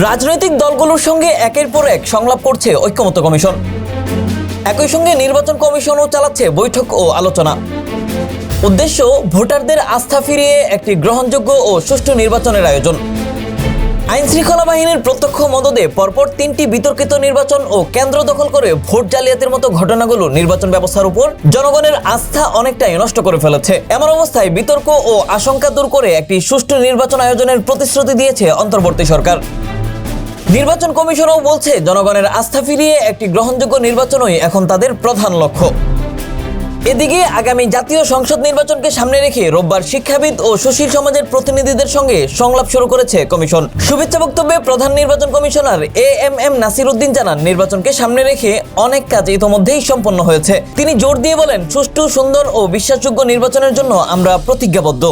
রাজনৈতিক দলগুলোর সঙ্গে একের পর এক সংলাপ করছে ঐক্যমত্য কমিশন। একই সঙ্গে নির্বাচন কমিশনও চালাচ্ছে বৈঠক ও আলোচনা। উদ্দেশ্য, ভোটারদের আস্থা ফিরিয়ে একটি গ্রহণযোগ্য ও সুষ্ঠু নির্বাচনের আয়োজন। আইন শৃঙ্খলা বাহিনীর প্রত্যক্ষ মদদে পরপর তিনটি বিতর্কিত নির্বাচন ও কেন্দ্র দখল করে ভোট জালিয়াতির মতো ঘটনাগুলো নির্বাচন ব্যবস্থার উপর জনগণের আস্থা অনেকটাই নষ্ট করে ফেলেছে। এমন অবস্থায় বিতর্ক ও আশঙ্কা দূর করে একটি সুষ্ঠু নির্বাচন আয়োজনের প্রতিশ্রুতি দিয়েছে অন্তর্বর্তী সরকার। নির্বাচন কমিশনও বলছে, জনগণের আস্থা ফিরিয়ে একটি গ্রহণযোগ্য নির্বাচনই এখন তাদের প্রধান লক্ষ্য। এদিকে আগামী জাতীয় সংসদ নির্বাচনকে সামনে রেখে রোববার শিক্ষাবিদ ও সুশীল সমাজের প্রতিনিধিদের সঙ্গে সংলাপ শুরু করেছে কমিশন। শুভেচ্ছা বক্তব্যে প্রধান নির্বাচন commissioner A M M Nasir Uddin জানান, নির্বাচনকে সামনে রেখে অনেক কাজ ইতোমধ্যেই সম্পন্ন হয়েছে। তিনি জোর দিয়ে বলেন, সুষ্ঠু, সুন্দর ও বিশ্বাসযোগ্য নির্বাচনের জন্য আমরা প্রতিজ্ঞাবদ্ধ।